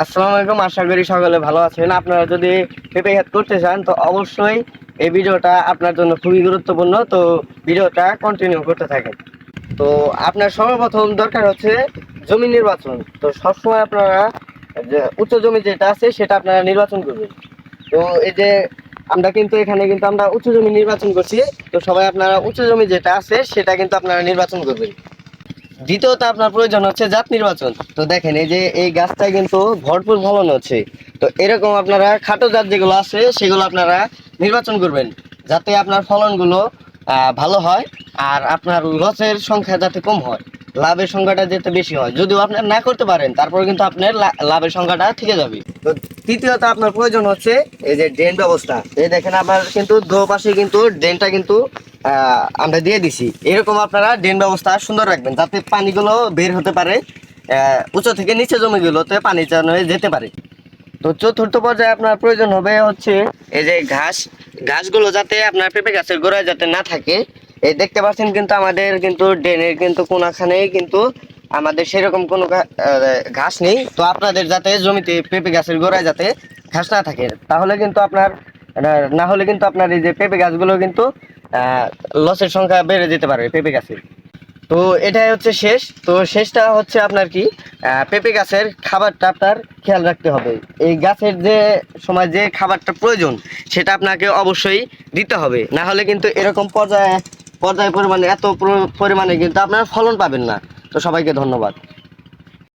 আসসালামু আলাইকুম, আশা করি সকলে ভালো আছেন। আপনারা যদি পেঁপে করতে চান, তো অবশ্যই এই ভিডিওটা আপনার জন্য খুবই গুরুত্বপূর্ণ। তো ভিডিওটা কন্টিনিউ করতে থাকেন। তো আপনার সর্বপ্রথম দরকার হচ্ছে জমি নির্বাচন। তো সবসময় আপনারা উচ্চ জমি যেটা আছে, সেটা আপনারা নির্বাচন করবেন। তো এই যে আমরা কিন্তু এখানে কিন্তু আমরা উচ্চ জমি নির্বাচন করছি। তো সবাই আপনারা উচ্চ জমি যেটা আছে, সেটা কিন্তু আপনারা নির্বাচন করবেন। দ্বিতীয়ত আপনার প্রয়োজন হচ্ছে জাত নির্বাচন। তো দেখেন, এই যে এই গাছটায় কিন্তু ভরপুর ফলন হচ্ছে। তো এরকম আপনারা খাটো জাত যেগুলো আছে, সেগুলো আপনারা নির্বাচন করবেন, যাতে আপনার ফলনগুলো ভালো হয় আর আপনার লসের সংখ্যা যাতে কম হয়। লাভের সংখ্যাটা যেতে বেশি হয়। যদিও আপনার না করতে পারেন, তারপরে কিন্তু আপনার লাভের সংখ্যাটা থেকে যাবে। তো তৃতীয়ত আপনার প্রয়োজন হচ্ছে এই যে ড্রেন ব্যবস্থা। এই দেখেন আপনার কিন্তু দো পাশে কিন্তু ড্রেনটা কিন্তু আমরা দিয়ে দিছি। এরকম আপনারা ড্রেন ব্যবস্থা সুন্দর রাখবেন, যাতে পানিগুলো বের হতে পারে উঁচু থেকে নিচে জমিগুলোতে পানি যেন যেতে পারে। তো চতুর্থ পর্যায়ে আপনার প্রয়োজন হবে হচ্ছে এই যে ঘাস। ঘাসগুলো যাতে আপনার পেঁপে গাছের গোড়ায় যাতে না থাকে এই দেখতে পাচ্ছেন কিন্তু আমাদের কিন্তু ড্রেনের কিন্তু কোনাখানেই কিন্তু আমাদের সেরকম কোনো ঘাস নেই। তো আপনাদের যাতে জমিতে পেঁপে গাছের গোড়ায় যাতে ঘাস না থাকে, তাহলে কিন্তু আপনার না হলে কিন্তু আপনার এই যে পেঁপে গাছগুলো কিন্তু লসের সংখ্যা বেড়ে যেতে পারে পেঁপে গাছের। তো এটাই হচ্ছে শেষ। তো শেষটা হচ্ছে আপনার কি পেঁপে গাছের খাবারটা আপনার খেয়াল রাখতে হবে। এই গাছের যে সময় যে খাবারটা প্রয়োজন, সেটা আপনাকে অবশ্যই দিতে হবে। না হলে কিন্তু এরকম পর্যায়ে পর্যায় পরিমাণে এত পরিমাণে কিন্তু আপনারা ফলন পাবেন না। তো সবাইকে ধন্যবাদ।